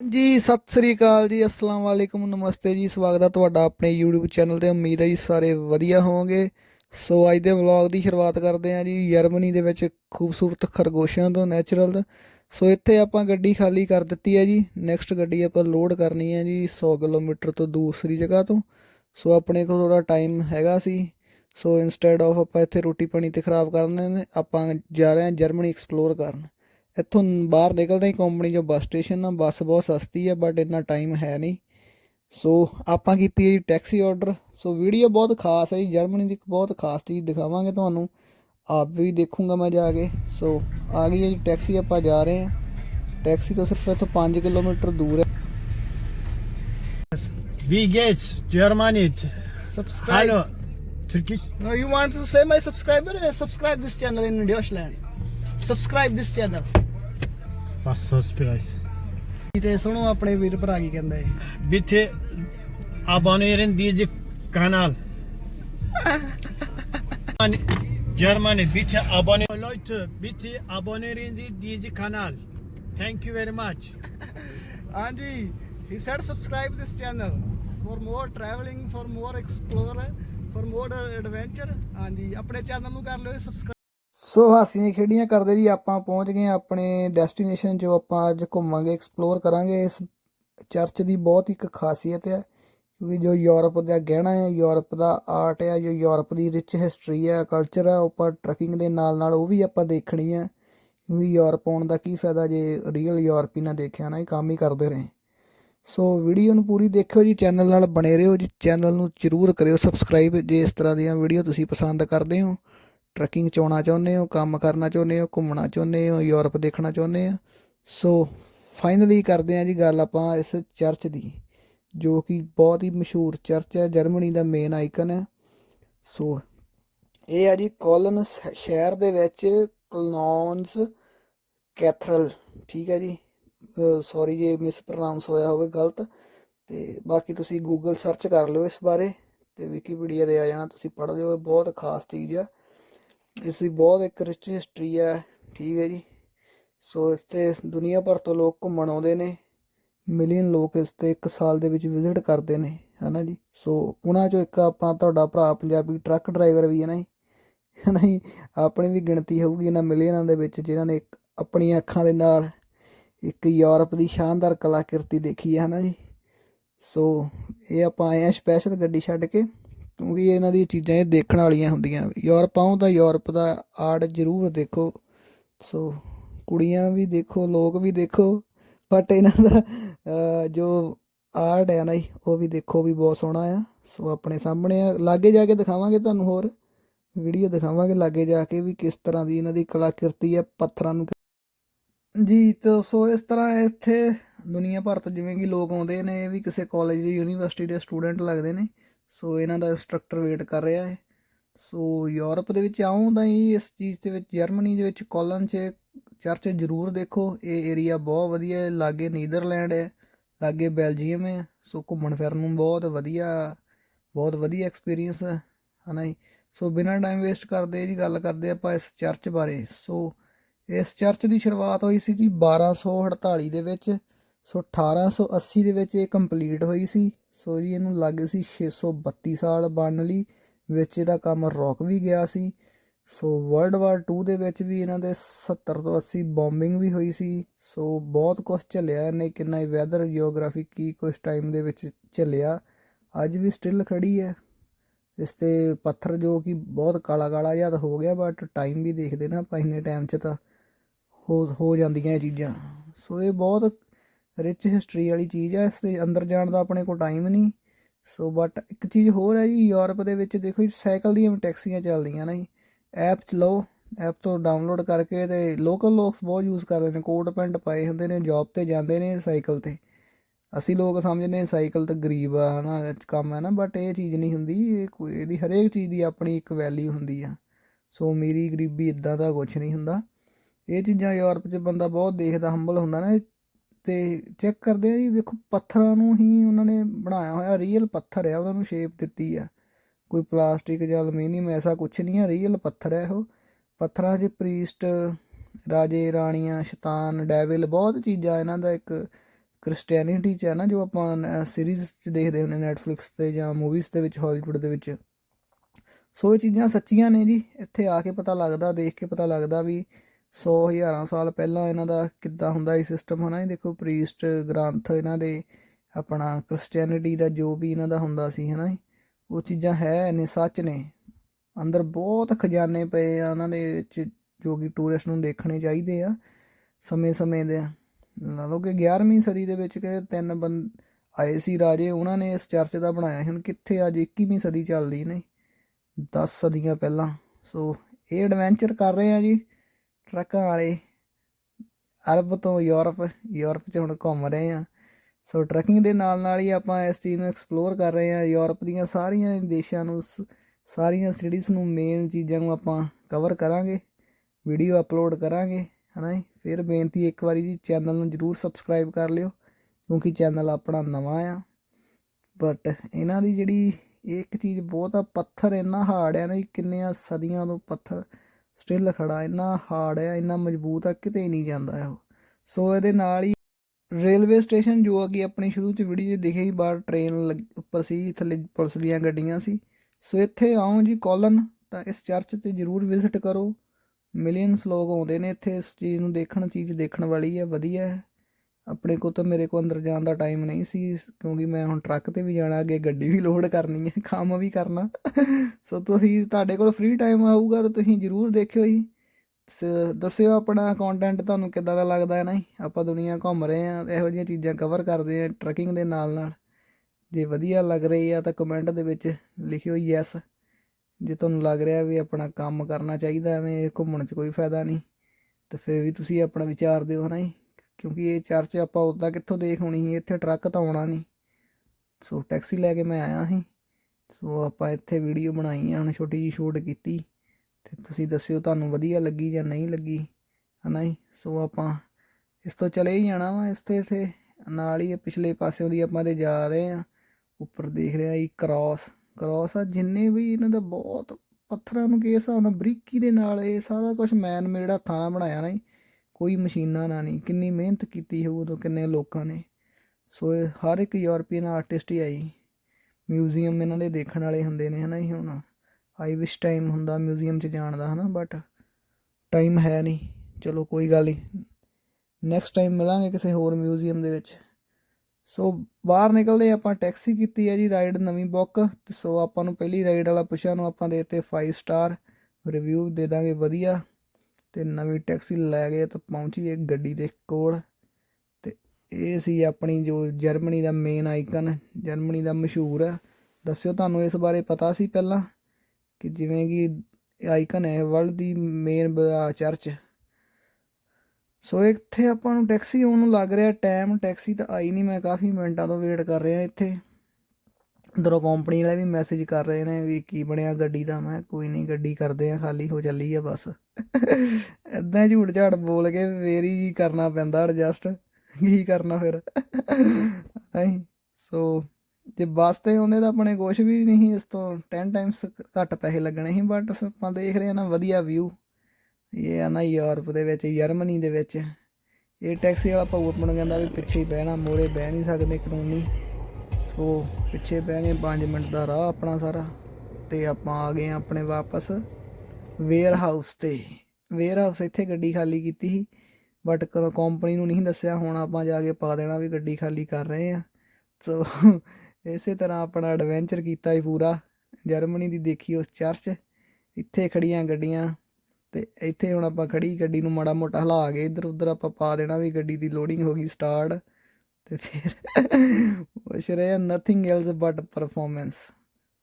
ਜੀ, ਸਤਿ ਸ੍ਰੀ ਅਕਾਲ ਜੀ, ਅਸਲਾਮ ਵਾਲੇਕੁਮ, ਨਮਸਤੇ ਜੀ, ਸਵਾਗਤ ਹੈ ਤੁਹਾਡਾ ਆਪਣੇ YouTube ਚੈਨਲ ਤੇ, ਉਮੀਦ ਹੈ ਜੀ ਸਾਰੇ ਵਧੀਆ ਹੋਵੋਗੇ। ਸੋ ਅੱਜ ਦੇ ਵਲੌਗ ਦੀ ਸ਼ੁਰੂਆਤ ਕਰਦੇ ਹਾਂ ਜੀ ਜਰਮਨੀ ਦੇ ਵਿੱਚ ਖੂਬਸੂਰਤ ਖਰਗੋਸ਼ਾਂ ਤੋਂ ਨੈਚੁਰਲ ਸੋ ਇੱਥੇ ਆਪਾਂ ਗੱਡੀ ਖਾਲੀ ਕਰ ਦਿੱਤੀ ਹੈ ਜੀ ਨੈਕਸਟ ਗੱਡੀ ਆਪਾਂ ਲੋਡ ਕਰਨੀ ਹੈ ਜੀ 100 ਕਿਲੋਮੀਟਰ ਤੋਂ ਦੂਸਰੀ ਜਗ੍ਹਾ ਤੋਂ। ਸੋ ਆਪਣੇ ਕੋਲ ਥੋੜਾ ਟਾਈਮ ਹੈਗਾ ਸੀ। ਸੋ ਇਨਸਟੈਡ ਆਫ ਆਪਾਂ ਇੱਥੇ ਰੋਟੀ ਪਾਣੀ ਤੇ ਖਰਾਬ ਕਰਨੇ ਨੇ ਆਪਾਂ ਜਾ ਰਹੇ ਹਾਂ ਜਰਮਨੀ ਐਕਸਪਲੋਰ ਕਰਨ। ਇੱਥੋਂ ਬਾਹਰ ਨਿਕਲਦੇ ਹੀ ਕੰਪਨੀ ਜੋ ਬੱਸ ਸਟੇਸ਼ਨ ਆ ਬੱਸ ਬਹੁਤ ਸਸਤੀ ਹੈ ਬਟ ਇੰਨਾ ਟਾਈਮ ਹੈ ਨਹੀਂ ਸੋ ਆਪਾਂ ਕੀਤੀ ਹੈ ਜੀ ਟੈਕਸੀ ਆਰਡਰ ਸੋ ਵੀਡੀਓ ਬਹੁਤ ਖਾਸ ਹੈ ਜੀ ਜਰਮਨੀ ਦੀ ਇੱਕ ਬਹੁਤ ਖਾਸ ਚੀਜ਼ ਦਿਖਾਵਾਂਗੇ ਤੁਹਾਨੂੰ ਆਪ ਵੀ ਦੇਖੂੰਗਾ ਮੈਂ ਜਾ ਕੇ ਸੋ ਆ ਗਈ ਹੈ ਜੀ ਟੈਕਸੀ ਆਪਾਂ ਜਾ ਰਹੇ ਹਾਂ ਟੈਕਸੀ ਤੋਂ ਸਿਰਫ ਇੱਥੋਂ 5 ਕਿਲੋਮੀਟਰ ਦੂਰ ਹੈ Wie geht's? Germany. Subscribe Hallo. Türkisch? No, you want to say my subscriber? Subscribe this channel in Deutschland. Subscribe this channel. Was soll's vielleicht? ਤੇ ਸੁਣੋ ਆਪਣੇ ਵੀਰ ਭਰਾ ਕੀ ਕਹਿੰਦਾ ਹੈ Bitte abonnieren diesen Kanal. Germany, bitte abonnieren. Leute, bitte abonnieren Sie diesen Kanal. Thank you very much. ਹਾਂਜੀ he said subscribe this channel for more traveling for more explorer for more adventure ਹਾਂਜੀ ਆਪਣੇ channel ਨੂੰ ਕਰ ਲਿਓ subscribe ਸੋ ਹਾਸੀਆਂ ਖੇਡੀਆਂ ਕਰਦੇ ਜੀ, ਆਪਾਂ ਪਹੁੰਚ ਗਏ ਆਪਣੇ ਡੈਸਟੀਨੇਸ਼ਨ ਜੋ ਆਪਾਂ ਅੱਜ ਘੁੰਮਾਂਗੇ ਐਕਸਪਲੋਰ ਕਰਾਂਗੇ। ਇਸ ਚਰਚ ਦੀ ਬਹੁਤ ਇੱਕ ਖਾਸੀਅਤ ਹੈ, ਕਿਉਂਕਿ ਜੋ ਯੂਰਪ ਦਾ ਗਹਿਣਾ ਹੈ, ਯੂਰਪ ਦਾ ਆਰਟ ਹੈ, ਜੋ ਯੂਰਪ ਦੀ ਰਿਚ ਹਿਸਟਰੀ ਹੈ ਕਲਚਰ ਹੈ, ਉਹ ਆਪਾਂ ਟਰੈਕਿੰਗ ਦੇ ਨਾਲ ਨਾਲ ਉਹ ਵੀ ਆਪਾਂ ਦੇਖਣੀ ਹੈ। ਕਿਉਂਕਿ ਯੂਰਪ ਆਉਣ ਦਾ ਕੀ ਫਾਇਦਾ ਜੇ ਰੀਅਲ ਯੂਰਪੀ ਨਾ ਦੇਖਿਆ, ਨਾ ਇਹ ਕੰਮ ਹੀ ਕਰਦੇ ਰਹੇ। ਸੋ ਵੀਡੀਓ ਨੂੰ ਪੂਰੀ ਦੇਖਿਓ ਜੀ ਚੈਨਲ ਨਾਲ ਬਣੇ ਰਹੋ ਜੀ ਚੈਨਲ ਨੂੰ ਜਰੂਰ ਕਰਿਓ ਸਬਸਕ੍ਰਾਈਬ ਜੇ ਇਸ ਤਰ੍ਹਾਂ ਦੀਆਂ ਵੀਡੀਓ ਤੁਸੀਂ ਪਸੰਦ ਕਰਦੇ ਹੋ। ਟਰੈਕਿੰਗ ਚ ਆਉਣਾ ਚਾਹੁੰਦੇ ਹੋ, ਕੰਮ ਕਰਨਾ ਚਾਹੁੰਦੇ ਹੋ, ਘੁੰਮਣਾ ਚਾਹੁੰਦੇ ਹੋ, ਯੂਰਪ ਦੇਖਣਾ ਚਾਹੁੰਦੇ ਹੋ? ਸੋ ਫਾਈਨਲੀ ਕਰਦੇ ਹਾਂ ਜੀ ਗੱਲ ਆਪਾਂ ਇਸ ਚਰਚ ਦੀ, ਜੋ ਕਿ ਬਹੁਤ ਹੀ ਮਸ਼ਹੂਰ ਚਰਚ ਹੈ, ਜਰਮਨੀ ਦਾ ਮੇਨ ਆਈਕਨ ਹੈ। ਸੋ ਇਹ ਹੈ ਜੀ ਕੋਲਨ ਸ਼- ਸ਼ਹਿਰ ਦੇ ਵਿੱਚ ਕਲੋਨਸ ਕੈਥਰਲ, ਠੀਕ ਹੈ ਜੀ। ਸੌਰੀ ਜੇ ਮਿਸ ਪ੍ਰੋਨਾਂਸ ਹੋਇਆ ਹੋਵੇ ਗਲਤ, ਤੇ ਬਾਕੀ ਤੁਸੀਂ ਗੂਗਲ ਸਰਚ ਕਰ ਲਿਓ ਇਸ ਬਾਰੇ, ਤੇ ਵਿਕੀਪੀਡੀਆ ਦੇ ਆ ਜਾਣਾ, ਤੁਸੀਂ ਪੜ੍ਹ ਲਿਓ, ਇਹ ਬਹੁਤ ਖਾਸ ਚੀਜ਼ ਆ। ਇਸ ਦੀ ਬਹੁਤ ਇੱਕ ਰਿਚ ਹਿਸਟਰੀ ਹੈ ਠੀਕ ਹੈ ਜੀ। ਸੋ ਇਸ ਤੇ ਦੁਨੀਆ ਭਰ ਤੋਂ ਲੋਕ ਘੁੰਮਣ ਆਉਂਦੇ ਨੇ ਮਿਲੀਅਨ ਲੋਕ ਇਸ ਤੇ ਇੱਕ ਸਾਲ ਦੇ ਵਿੱਚ ਵਿਜ਼ਿਟ ਕਰਦੇ ਨੇ, ਹਨਾ ਜੀ। ਸੋ ਉਹਨਾਂ ਚੋਂ ਇੱਕ ਆਪਣਾ ਤੁਹਾਡਾ ਭਰਾ ਪੰਜਾਬੀ ਟਰੱਕ ਡਰਾਈਵਰ ਵੀ ਹੈ ਨਾ ਜੀ। ਹਨਾ ਜੀ, ਆਪਣੀ ਵੀ ਗਿਣਤੀ ਹੋਊਗੀ ਇਹਨਾਂ ਮਿਲੀਅਨਾਂ ਦੇ ਵਿੱਚ, ਜਿਨ੍ਹਾਂ ਨੇ ਇੱਕ ਆਪਣੀਆਂ ਅੱਖਾਂ ਦੇ ਨਾਲ ਇੱਕ ਯੂਰਪ ਦੀ ਸ਼ਾਨਦਾਰ ਕਲਾਕ੍ਰਿਤੀ ਦੇਖੀ ਹੈ, ਹਨਾ ਜੀ। ਸੋ ਇਹ ਆਪਾਂ ਆਏ ਆ ਸਪੈਸ਼ਲ ਗੱਡੀ ਛੱਡ ਕੇ। ਕਿਉਂਕਿ ਇਹਨਾਂ ਦੀ ਚੀਜ਼ਾਂ ਇਹ ਦੇਖਣ ਵਾਲੀਆਂ ਹੁੰਦੀਆਂ। ਯੂਰਪ ਆਉਂ ਤਾਂ ਯੂਰਪ ਦਾ ਆਰਟ ਜ਼ਰੂਰ ਦੇਖੋ। ਸੋ ਕੁੜੀਆਂ ਵੀ ਦੇਖੋ, ਲੋਕ ਵੀ ਦੇਖੋ। ਬਟ ਇਹਨਾਂ ਦਾ ਜੋ ਆਰਟ ਹੈ ਨਾ ਜੀ, ਉਹ ਵੀ ਦੇਖੋ ਵੀ ਬਹੁਤ ਸੋਹਣਾ ਆ। ਸੋ ਆਪਣੇ ਸਾਹਮਣੇ ਆ। ਲਾਗੇ ਜਾ ਕੇ ਦਿਖਾਵਾਂਗੇ ਤੁਹਾਨੂੰ ਹੋਰ। ਵੀਡੀਓ ਦਿਖਾਵਾਂਗੇ ਲਾਗੇ ਜਾ ਕੇ ਵੀ ਕਿਸ ਤਰ੍ਹਾਂ ਦੀ ਇਹਨਾਂ ਦੀ ਕਲਾਕ੍ਰਿਤੀ ਹੈ, ਪੱਥਰਾਂ ਨੂੰ ਜੀ, ਤਾਂ ਸੋ ਇਸ ਤਰ੍ਹਾਂ ਇੱਥੇ ਦੁਨੀਆ ਭਰ ਤੋਂ ਜਿਵੇਂ ਕਿ ਲੋਕ ਆਉਂਦੇ ਨੇ, ਇਹ ਵੀ ਕਿਸੇ ਕਾਲਜ ਦੀ ਯੂਨੀਵਰਸਿਟੀ ਦੇ ਸਟੂਡੈਂਟ ਲੱਗਦੇ ਨੇ। ਸੋ ਇਹਨਾਂ ਦਾ ਇੰਸਟ੍ਰਕਟਰ ਵੇਟ ਕਰ ਰਿਹਾ ਹੈ। ਸੋ ਯੂਰਪ ਦੇ ਵਿੱਚ ਆਉਂ ਤਾਂ ਹੀ ਇਸ ਚੀਜ਼ ਦੇ ਵਿੱਚ, ਜਰਮਨੀ ਦੇ ਵਿੱਚ ਕੋਲਨ 'ਚ ਚਰਚ ਜ਼ਰੂਰ ਦੇਖੋ। ਇਹ ਏਰੀਆ ਬਹੁਤ ਵਧੀਆ ਹੈ, ਲਾਗੇ ਨੀਦਰਲੈਂਡ ਹੈ, ਲਾਗੇ ਬੈਲਜੀਅਮ ਹੈ। ਸੋ ਘੁੰਮਣ ਫਿਰਨ ਨੂੰ ਬਹੁਤ ਵਧੀਆ ਬਹੁਤ ਵਧੀਆ ਐਕਸਪੀਰੀਅੰਸ ਹੈ, ਹਨਾ ਜੀ। ਸੋ ਬਿਨਾਂ ਟਾਈਮ ਵੇਸਟ ਕਰਦੇ ਜੀ ਗੱਲ ਕਰਦੇ ਆਪਾਂ ਇਸ ਚਰਚ ਬਾਰੇ। ਸੋ ਇਸ ਚਰਚ ਦੀ ਸ਼ੁਰੂਆਤ ਹੋਈ ਸੀ ਜੀ 1248 ਦੇ ਵਿੱਚ। ਸੋ 1880 ਦੇ ਵਿੱਚ ਇਹ ਕੰਪਲੀਟ ਹੋਈ ਸੀ। ਸੋ ਜੀ ਇਹਨੂੰ ਲੱਗੇ ਸੀ 632 ਸਾਲ ਬਣਨ ਲਈ, ਵਿੱਚ ਇਹਦਾ ਕੰਮ ਰੁਕ ਵੀ ਗਿਆ ਸੀ। ਸੋ ਵਰਲਡ ਵਾਰ 2 ਦੇ ਵਿੱਚ ਵੀ ਇਹਨਾਂ ਦੇ 70 ਤੋਂ 80 ਬੰਬਿੰਗ ਵੀ ਹੋਈ ਸੀ। ਸੋ ਬਹੁਤ ਕੁਝ ਚੱਲਿਆ ਇਹਨੇ, ਕਿੰਨਾ ਹੀ ਵੈਦਰ ਜੀਓਗ੍ਰਾਫੀ ਕੀ ਕੁਝ ਟਾਈਮ ਦੇ ਵਿੱਚ ਚੱਲਿਆ ਅੱਜ ਵੀ ਸਟਿਲ ਖੜੀ ਹੈ। ਇਸ ਤੇ ਪੱਥਰ ਜੋ ਕਿ ਬਹੁਤ ਕਾਲਾ ਕਾਲਾ ਜਿਹਾ ਤਾਂ ਹੋ ਗਿਆ ਬਟ ਟਾਈਮ ਵੀ ਦੇਖਦੇ ਨਾ ਆਪਾਂ ਇੰਨੇ ਟਾਈਮ 'ਚ ਤਾਂ ਹੋ ਹੋ ਜਾਂਦੀਆਂ ਇਹ ਚੀਜ਼ਾਂ। ਸੋ ਇਹ ਬਹੁਤ ਰਿਚ ਹਿਸਟਰੀ ਵਾਲੀ ਚੀਜ਼ ਹੈ ਇਸ ਦੇ ਅੰਦਰ ਜਾਣ ਦਾ ਆਪਣੇ ਕੋਲ ਟਾਈਮ ਨਹੀਂ। ਸੋ ਬਟ ਇੱਕ ਚੀਜ਼ ਹੋਰ ਹੈ ਜੀ ਯੂਰਪ ਦੇ ਵਿੱਚ ਦੇਖੋ ਜੀ ਸਾਈਕਲ ਦੀਆਂ ਵੀ ਟੈਕਸੀਆਂ ਚੱਲਦੀਆਂ ਨਾ ਜੀ। ਐਪ ਚ ਲਓ ਐਪ ਤੋਂ ਡਾਊਨਲੋਡ ਕਰਕੇ ਤੇ ਲੋਕਲ ਲੋਕਸ ਬਹੁਤ ਯੂਜ਼ ਕਰਦੇ ਨੇ, ਕੋਟ ਪੈਂਟ ਪਾਏ ਹੁੰਦੇ ਨੇ ਜੌਬ ਤੇ ਜਾਂਦੇ ਨੇ ਸਾਈਕਲ ਤੇ। ਅਸੀਂ ਲੋਕ ਸਮਝਦੇ ਨੇ ਸਾਈਕਲ ਤਾਂ ਗਰੀਬ ਆ, ਹਨਾ ਇਹ ਕੰਮ ਹੈ ਨਾ ਬਟ ਇਹ ਚੀਜ਼ ਨਹੀਂ ਹੁੰਦੀ, ਇਹ ਕੋਈ, ਇਹਦੀ ਹਰੇਕ ਚੀਜ਼ ਦੀ ਆਪਣੀ ਇੱਕ ਵੈਲਿਊ ਹੁੰਦੀ ਆ। ਸੋ ਮੇਰੀ ਗਰੀਬੀ ਇਦਾਂ ਦਾ ਕੁਝ ਨਹੀਂ ਹੁੰਦਾ। ਇਹ ਚੀਜ਼ਾਂ ਯੂਰਪ 'ਚ ਬੰਦਾ ਬਹੁਤ ਦੇਖਦਾ ਹੰਬਲ ਹੁੰਦਾ ਨਾ ਤੇ ਚੈੱਕ ਕਰਦੇ ਆ ਜੀ, ਦੇਖੋ ਪੱਥਰਾਂ ਨੂੰ ਹੀ ਉਹਨਾਂ ਨੇ ਬਣਾਇਆ ਹੋਇਆ ਰੀਅਲ ਪੱਥਰ ਆ, ਉਹਨਾਂ ਨੂੰ ਸ਼ੇਪ ਦਿੱਤੀ ਆ। ਕੋਈ ਪਲਾਸਟਿਕ ਜਾਂ ਅਲਮੀਨੀਅਮ ਐਸਾ ਕੁਝ ਨਹੀਂ ਹੈ ਰੀਅਲ ਪੱਥਰ ਹੈ ਉਹ ਪੱਥਰਾਂ 'ਚ ਪ੍ਰੀਸਟ ਰਾਜੇ, ਰਾਣੀਆਂ, ਸ਼ੈਤਾਨ ਡੈਵਿਲ ਬਹੁਤ ਚੀਜ਼ਾਂ ਇਹਨਾਂ ਦਾ ਇੱਕ ਕ੍ਰਿਸਚੀਅਨਿਟੀ ਚ ਹੈ ਨਾ, ਜੋ ਆਪਾਂ ਸੀਰੀਜ਼ ਚ ਦੇਖਦੇ ਹੁੰਦੇ ਨੈਟਫਲਿਕਸ ਤੇ ਜਾਂ ਮੂਵੀਜ਼ ਦੇ ਵਿੱਚ ਹਾਲੀਵੁੱਡ ਦੇ ਵਿੱਚ। ਸੋ ਇਹ ਚੀਜ਼ਾਂ ਸੱਚੀਆਂ ਨੇ ਜੀ, ਇੱਥੇ ਆ ਕੇ ਪਤਾ ਲੱਗਦਾ, ਦੇਖ ਕੇ ਪਤਾ ਲੱਗਦਾ ਵੀ 100 ਹਜ਼ਾਰਾਂ ਸਾਲ ਪਹਿਲਾਂ ਇਹਨਾਂ ਦਾ ਕਿੱਦਾਂ ਹੁੰਦਾ ਇਹ ਸਿਸਟਮ ਹਨਾ? ਇਹ ਦੇਖੋ ਪ੍ਰੀਸਟ ਗ੍ਰੰਥ ਇਹਨਾਂ ਦੇ ਆਪਣਾ ਕ੍ਰਿਸਚੀਅਨਿਟੀ ਦਾ ਜੋ ਵੀ ਇਹਨਾਂ ਦਾ ਹੁੰਦਾ ਸੀ ਹਨਾ? ਜੀ, ਉਹ ਚੀਜ਼ਾਂ ਹੈ ਨੇ ਸੱਚ ਨੇ। ਅੰਦਰ ਬਹੁਤ ਖਜ਼ਾਨੇ ਪਏ ਆ ਉਹਨਾਂ ਦੇ ਵਿੱਚ ਜੋ ਕਿ ਟੂਰਿਸਟ ਨੂੰ ਦੇਖਣੇ ਚਾਹੀਦੇ ਆ ਸਮੇਂ-ਸਮੇਂ ਦੇ। ਲਾ ਲਓ ਕਿ 11ਵੀਂ ਸਦੀ ਦੇ ਵਿੱਚ ਕਿ ਤਿੰਨ ਬੰਦ ਆਏ ਸੀ ਰਾਜੇ ਉਹਨਾਂ ਨੇ ਇਸ ਚਰਚ ਦਾ ਬਣਾਇਆ ਸੀ। ਹੁਣ ਕਿੱਥੇ ਅੱਜ 21ਵੀਂ ਸਦੀ ਚੱਲਦੀ ਨੇ? 10 ਸਦੀਆਂ ਪਹਿਲਾਂ। ਸੋ ਇਹ ਐਡਵੈਂਚਰ ਕਰ ਰਹੇ ਆ ਜੀ। ਟਰੱਕਾਂ ਵਾਲੇ ਅਰਬ ਤੋਂ ਯੂਰਪ ਯੂਰਪ 'ਚ ਹੁਣ ਘੁੰਮ ਰਹੇ ਆ ਸੋ ਟਰੈਕਿੰਗ ਦੇ ਨਾਲ ਨਾਲ ਹੀ ਆਪਾਂ ਇਸ ਚੀਜ਼ ਨੂੰ ਐਕਸਪਲੋਰ ਕਰ ਰਹੇ ਆ ਯੂਰਪ ਦੀਆਂ ਸਾਰੀਆਂ ਦੇਸ਼ਾਂ ਨੂੰ ਸਾਰੀਆਂ ਸਿਟੀਜ਼ ਨੂੰ ਮੇਨ ਚੀਜ਼ਾਂ ਨੂੰ ਆਪਾਂ ਕਵਰ ਕਰਾਂਗੇ ਵੀਡੀਓ ਅਪਲੋਡ ਕਰਾਂਗੇ ਹਨਾ ਜੀ? ਫਿਰ ਬੇਨਤੀ ਇੱਕ ਵਾਰੀ ਜੀ ਚੈਨਲ ਨੂੰ ਜਰੂਰ ਸਬਸਕ੍ਰਾਈਬ ਕਰ ਲਿਓ ਕਿਉਂਕਿ ਚੈਨਲ ਆਪਣਾ ਨਵਾਂ ਆ। ਬਟ ਇਹਨਾਂ ਦੀ ਜਿਹੜੀ ਇੱਕ ਚੀਜ਼ ਬਹੁਤ ਆ ਪੱਥਰ ਇੰਨਾ ਹਾਰਡ ਆ ਨਾ ਜੀ, ਕਿੰਨੀਆਂ ਸਦੀਆਂ ਤੋਂ ਪੱਥਰ ਸਟਿਲ ਖੜਾ, ਇੰਨਾ ਹਾਰਡ ਆ ਇੰਨਾ ਮਜ਼ਬੂਤ ਆ ਕਿਤੇ ਨਹੀਂ ਜਾਂਦਾ ਉਹ ਸੋ ਇਹਦੇ ਨਾਲ ਹੀ ਰੇਲਵੇ ਸਟੇਸ਼ਨ ਜੋ ਕਿ ਆਪਣੀ ਸ਼ੁਰੂ ਚ ਵੀਡੀਓ 'ਚ ਦਿਖਿਆ ਸੀ, ਬਾਹਰ ਟ੍ਰੇਨ ਉੱਪਰ ਸੀ, ਥੱਲੇ ਪੁਲਿਸ ਦੀਆਂ ਗੱਡੀਆਂ ਸੀ। ਸੋ ਇੱਥੇ ਆਓ ਜੀ ਕੋਲਨ ਤਾਂ ਇਸ ਚਰਚ ਤੇ ਜਰੂਰ ਵਿਜ਼ਿਟ ਕਰੋ। ਮਿਲੀਅਨਸ ਲੋਕ ਆਉਂਦੇ ਨੇ ਇੱਥੇ, ਇਸ ਚੀਜ਼ ਨੂੰ ਦੇਖਣ, ਚੀਜ਼ ਦੇਖਣ ਵਾਲੀ ਹੈ, ਵਧੀਆ ਹੈ। ਆਪਣੇ ਕੋਲ ਤਾਂ ਮੇਰੇ ਕੋਲ ਅੰਦਰ ਜਾਣ ਦਾ ਟਾਈਮ ਨਹੀਂ ਸੀ, ਕਿਉਂਕਿ ਮੈਂ ਹੁਣ ਟਰੱਕ ਤੇ ਵੀ ਜਾਣਾ, ਅੱਗੇ ਗੱਡੀ ਵੀ ਲੋਡ ਕਰਨੀ ਹੈ, ਕੰਮ ਵੀ ਕਰਨਾ। ਸੋ ਤੁਸੀਂ ਤੁਹਾਡੇ ਕੋਲ ਫ੍ਰੀ ਟਾਈਮ ਆਊਗਾ ਤਾਂ ਤੁਸੀਂ ਜਰੂਰ ਦੇਖਿਓ ਜੀ। ਸ- ਦੱਸਿਓ ਆਪਣਾ ਕੰਟੈਂਟ ਤੁਹਾਨੂੰ ਕਿੱਦਾਂ ਦਾ ਲੱਗਦਾ ਹੈ ਨਾ ਜੀ ਆਪਾਂ ਦੁਨੀਆ ਘੁੰਮ ਰਹੇ ਆ ਇਹੋ ਜਿਹੀਆਂ ਚੀਜ਼ਾਂ ਕਵਰ ਕਰਦੇ ਆ ਟਰੈਕਿੰਗ ਦੇ ਨਾਲ ਨਾਲ। ਜੇ ਵਧੀਆ ਲੱਗ ਰਹੀ ਆ ਤਾਂ ਕਮੈਂਟ ਦੇ ਵਿੱਚ ਲਿਖਿਓ ਯੈਸ ਜੇ ਤੁਹਾਨੂੰ ਲੱਗ ਰਿਹਾ ਵੀ ਆਪਣਾ ਕੰਮ ਕਰਨਾ ਚਾਹੀਦਾ, ਐਵੇਂ ਘੁੰਮਣ 'ਚ ਕੋਈ ਫਾਇਦਾ ਨਹੀਂ, ਤਾਂ ਫਿਰ ਵੀ ਤੁਸੀਂ ਆਪਣਾ ਵਿਚਾਰ ਦਿਓ ਨਾ ਜੀ ਕਿਉਂਕਿ ਇਹ ਚਰਚ ਆਪਾਂ ਉੱਦਾਂ ਕਿੱਥੋਂ ਦੇਖ ਹੋਣੀ ਸੀ, ਇੱਥੇ ਟਰੱਕ ਤਾਂ ਆਉਣਾ ਨਹੀਂ। ਸੋ ਟੈਕਸੀ ਲੈ ਕੇ ਮੈਂ ਆਇਆ ਸੀ। ਸੋ ਆਪਾਂ ਇੱਥੇ ਵੀਡੀਓ ਬਣਾਈ ਆ, ਹੁਣ ਛੋਟੀ ਜੀ ਸ਼ੂਟ ਕੀਤੀ। ਤੇ ਤੁਸੀਂ ਦੱਸਿਓ ਤੁਹਾਨੂੰ ਵਧੀਆ ਲੱਗੀ ਜਾਂ ਨਹੀਂ ਲੱਗੀ, ਹਨਾ ਜੀ? ਸੋ ਆਪਾਂ ਇਸ ਤੋਂ ਚਲੇ ਹੀ ਜਾਣਾ ਵਾ ਇਸ ਤੇ, ਇਥੇ ਨਾਲ ਹੀ ਪਿਛਲੇ ਪਾਸਿਓਂ ਦੀ ਆਪਾਂ ਤੇ ਜਾ ਰਹੇ ਆ। ਉੱਪਰ ਦੇਖ ਰਿਹਾ ਜੀ, ਕ੍ਰਾਸ। ਕ੍ਰਾਸ ਆ, ਜਿੰਨੇ ਵੀ ਇਹਨਾਂ ਦਾ ਬਹੁਤ ਪੱਥਰਾਂ ਨੂੰ ਕਿਸ ਹਿਸਾਬ ਨਾਲ ਬਰੀਕੀ ਦੇ ਨਾਲ ਇਹ ਸਾਰਾ ਕੁਝ ਮੈਨ ਮੇਡ ਹੱਥਾਂ ਨਾਲ ਬਣਾਇਆ ਨਾ ਜੀ। ਕੋਈ ਮਸ਼ੀਨਾਂ ਨਾਲ ਨਹੀਂ, ਕਿੰਨੀ ਮਿਹਨਤ ਕੀਤੀ ਹੋਊ ਉਦੋਂ ਕਿੰਨੇ ਲੋਕਾਂ ਨੇ। ਸੋ ਹਰ ਇੱਕ ਯੂਰਪੀਅਨ ਆਰਟਿਸਟ ਹੀ ਆਈ। ਮਿਊਜ਼ੀਅਮ ਇਹਨਾਂ ਦੇ ਦੇਖਣ ਵਾਲੇ ਹੁੰਦੇ ਨੇ, ਹਨਾ ਹੀ ਹੁਣ। ਆਈ ਵਿਸ਼ ਟਾਈਮ ਹੁੰਦਾ ਮਿਊਜ਼ੀਅਮ 'ਚ ਜਾਣ ਦਾ, ਹਨਾ, ਬਟ ਟਾਈਮ ਹੈ ਨਹੀਂ। ਚਲੋ ਕੋਈ ਗੱਲ ਨਹੀਂ। ਨੈਕਸਟ ਟਾਈਮ ਮਿਲਾਂਗੇ ਕਿਸੇ ਹੋਰ ਮਿਊਜ਼ੀਅਮ ਦੇ ਵਿੱਚ। ਸੋ ਬਾਹਰ ਨਿਕਲਦੇ ਆਪਾਂ, ਟੈਕਸੀ ਕੀਤੀ ਹੈ ਜੀ ਰਾਈਡ ਨਵੀਂ ਬੁੱਕ। ਤੇ ਸੋ ਆਪਾਂ ਨੂੰ ਪਹਿਲੀ ਰਾਈਡ ਵਾਲਾ ਪੁੱਛਿਆ ਨੂੰ ਆਪਾਂ ਦੇ ਦਿੱਤੇ 5 ਸਟਾਰ ਰਿਵਿਊ ਦੇ ਦਾਂਗੇ ਵਧੀਆ। ਤੇ ਨਵੀਂ ਟੈਕਸੀ ਲੈ ਗਏ ਤਾਂ ਪਹੁੰਚੀ ਇਹ ਗੱਡੀ ਦੇ ਕੋਲ ਤੇ ਇਹ ਸੀ ਆਪਣੀ ਜੋ ਜਰਮਨੀ ਦਾ ਮੇਨ ਆਈਕਨ ਜਰਮਨੀ ਦਾ ਮਸ਼ਹੂਰ। ਹੈ ਦੱਸਿਓ ਤੁਹਾਨੂੰ ਇਸ ਬਾਰੇ ਪਤਾ ਸੀ ਪਹਿਲਾਂ ਕਿ ਜਿਵੇਂ ਕਿ ਆਈਕਨ ਹੈ ਵਰਲਡ ਦੀ ਮੇਨ ਚਰਚ ਸੋ ਇੱਥੇ ਆਪਾਂ ਨੂੰ ਟੈਕਸੀ ਆਉਣ ਨੂੰ ਲੱਗ ਰਿਹਾ ਟਾਈਮ ਟੈਕਸੀ ਤਾਂ ਆਈ ਨਹੀਂ ਮੈਂ ਕਾਫੀ ਮਿੰਟਾਂ ਤੋਂ ਵੇਟ ਕਰ ਰਿਹਾ ਇੱਥੇ। ਅੰਦਰੋਂ ਕੰਪਨੀ ਵਾਲੇ ਵੀ ਮੈਸੇਜ ਕਰ ਰਹੇ ਨੇ ਵੀ ਕੀ ਬਣਿਆ ਗੱਡੀ ਦਾ? ਮੈਂ ਕੋਈ ਨਹੀਂ ਗੱਡੀ ਕਰਦੇ ਆ ਖਾਲੀ ਹੋ ਚੱਲੀ ਆ ਬਸ। ਇਦਾਂ ਝੂਠ ਝਾੜ ਬੋਲ ਕੇ ਫੇਰ ਹੀ ਕਰਨਾ ਪੈਂਦਾ ਐਡਜਸਟ ਕੀ ਕਰਨਾ ਫਿਰ? ਨਹੀਂ ਸੋ ਜੇ ਬੱਸ ਤੇ ਆਉਂਦੇ ਤਾਂ ਆਪਣੇ ਕੁਝ ਵੀ ਨਹੀਂ ਇਸ ਤੋਂ 10 ਟਾਈਮਸ ਘੱਟ ਪੈਸੇ ਲੱਗਣੇ ਸੀ ਬਟ ਆਪਾਂ ਦੇਖ ਰਹੇ ਆ ਨਾ, ਵਧੀਆ ਵਿਊ ਇਹ ਆ ਨਾ ਯੂਰਪ ਦੇ ਵਿੱਚ, ਜਰਮਨੀ ਦੇ ਵਿੱਚ। ਇਹ ਟੈਕਸੀ ਵਾਲਾ ਭਾਊ ਨੂੰ ਕਹਿੰਦਾ ਵੀ ਪਿੱਛੇ ਹੀ ਬਹਿਣਾ, ਮੋਰੇ ਬਹਿ ਨਹੀਂ ਸਕਦੇ ਕਾਨੂੰਨੀ। ਸੋ ਪਿੱਛੇ ਪੈ ਗਏ 5 ਮਿੰਟ ਦਾ ਰਾਹ ਆਪਣਾ ਸਾਰਾ ਤੇ ਆਪਾਂ ਆ ਗਏ ਆਪਣੇ ਵਾਪਸ ਵੇਅਰ ਹਾਊਸ ਤੇ। ਵੇਅਰ ਹਾਊਸ ਇੱਥੇ ਗੱਡੀ ਖਾਲੀ ਕੀਤੀ ਸੀ ਬਟ ਕੰਪਨੀ ਨੂੰ ਨਹੀਂ ਦੱਸਿਆ, ਹੁਣ ਆਪਾਂ ਜਾ ਕੇ ਪਾ ਦੇਣਾ ਵੀ ਗੱਡੀ ਖਾਲੀ ਕਰ ਰਹੇ ਆ ਸੋ ਇਸੇ ਤਰ੍ਹਾਂ ਆਪਣਾ ਐਡਵੈਂਚਰ ਕੀਤਾ ਹੀ ਪੂਰਾ। ਜਰਮਨੀ ਦੀ ਦੇਖੀ ਉਸ ਚਰਚ ਇੱਥੇ ਖੜੀਆਂ ਗੱਡੀਆਂ ਤੇ ਇੱਥੇ ਹੁਣ ਆਪਾਂ ਖੜੀ ਗੱਡੀ ਨੂੰ ਮਾੜਾ ਮੋਟਾ ਹਿਲਾ ਕੇ ਇੱਧਰ ਉੱਧਰ ਆਪਾਂ ਪਾ ਦੇਣਾ ਵੀ ਗੱਡੀ ਦੀ ਲੋਡਿੰਗ ਹੋ ਗਈ ਸਟਾਰਟ ਤੇ ਫਿਰ ਪੁੱਛ ਰਹੇ ਆ ਨਥਿੰਗ ਐਲਸ ਬਟ ਪਰਫਾਰਮੈਂਸ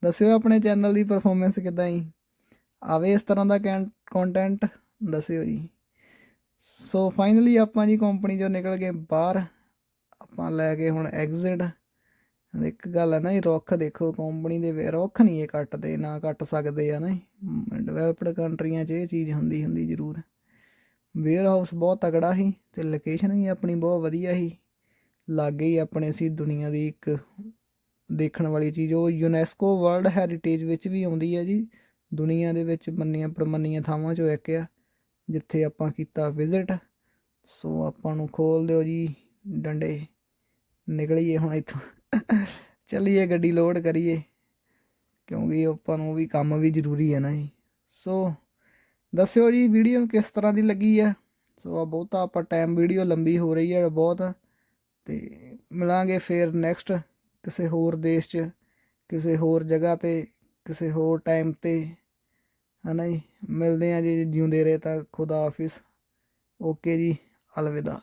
ਦੱਸਿਓ ਆਪਣੇ ਚੈਨਲ ਦੀ ਪਰਫਾਰਮੈਂਸ ਕਿਦਾਂ ਹੀ ਆਵੇ ਇਸ ਤਰ੍ਹਾਂ ਦਾ ਕੰਟੈਂਟ ਦੱਸਿਓ ਜੀ। ਸੋ ਫਾਈਨਲੀ ਆਪਾਂ ਜੀ ਕੰਪਨੀ ਚੋਂ ਨਿਕਲ ਗਏ ਬਾਹਰ। ਆਪਾਂ ਲੈ ਕੇ ਹੁਣ ਐਗਜ਼ਿਟ ਇੱਕ ਗੱਲ ਹੈ ਨਾ ਇਹ ਰੁੱਖ ਦੇਖੋ ਕੰਪਨੀ ਦੇ ਰੁੱਖ ਨਹੀਂ ਇਹ ਕੱਟਦੇ, ਨਾ ਕੱਟ ਸਕਦੇ ਆ ਨਾ ਡਿਵੈਲਪਡ ਕੰਟਰੀਆਂ 'ਚ ਇਹ ਚੀਜ਼ ਹੁੰਦੀ ਹੁੰਦੀ ਜ਼ਰੂਰ। ਵੇਅਰ ਹਾਊਸ ਬਹੁਤ ਤਗੜਾ ਸੀ ਤੇ ਲੋਕੇਸ਼ਨ ਵੀ ਆਪਣੀ ਬਹੁਤ ਵਧੀਆ ਸੀ। ਲਾਗੇ ਹੀ ਆਪਣੇ ਸੀ ਦੁਨੀਆ ਦੀ ਇੱਕ ਦੇਖਣ ਵਾਲੀ ਚੀਜ਼। ਉਹ ਯੂਨੈਸਕੋ ਵਰਲਡ ਹੈਰੀਟੇਜ ਵਿੱਚ ਵੀ ਆਉਂਦੀ ਹੈ ਜੀ। ਦੁਨੀਆ ਦੇ ਵਿੱਚ ਮੰਨੀਆਂ ਪ੍ਰਮੰਨੀਆਂ ਥਾਵਾਂ 'ਚੋਂ ਇੱਕ ਆ, ਜਿੱਥੇ ਆਪਾਂ ਕੀਤਾ ਵਿਜ਼ਿਟ ਸੋ ਆਪਾਂ ਨੂੰ ਖੋਲ ਦਿਓ ਜੀ, ਡੰਡੇ। ਨਿਕਲੀਏ ਹੁਣ ਇੱਥੋਂ। ਚੱਲੀਏ ਗੱਡੀ ਲੋਡ ਕਰੀਏ, ਕਿਉਂਕਿ ਆਪਾਂ ਨੂੰ ਵੀ ਕੰਮ ਵੀ ਜ਼ਰੂਰੀ ਹੈ ਨਾ ਜੀ। ਸੋ ਦੱਸਿਓ ਜੀ ਵੀਡੀਓ ਨੂੰ ਕਿਸ ਤਰ੍ਹਾਂ ਦੀ ਲੱਗੀ ਆ ਸੋ ਆ ਬਹੁਤਾ ਆਪਾਂ ਟਾਈਮ ਵੀਡੀਓ ਲੰਬੀ ਹੋ ਰਹੀ ਹੈ, ਬਹੁਤ। ਤੇ ਮਿਲਾਂਗੇ ਫੇਰ ਨੈਕਸਟ ਕਿਸੇ ਹੋਰ ਦੇਸ਼ 'ਚ, ਕਿਸੇ ਹੋਰ ਜਗ੍ਹਾ ਤੇ, ਕਿਸੇ ਹੋਰ ਟਾਈਮ ਤੇ। ਹਨਾ ਜੀ? ਮਿਲਦੇ ਆ ਜੀ ਜਿਉਂਦੇ ਰਹੇ ਤਾਂ ਖੁਦਾ ਹਾਫਿਜ਼। ਓਕੇ ਜੀ, ਅਲਵਿਦਾ।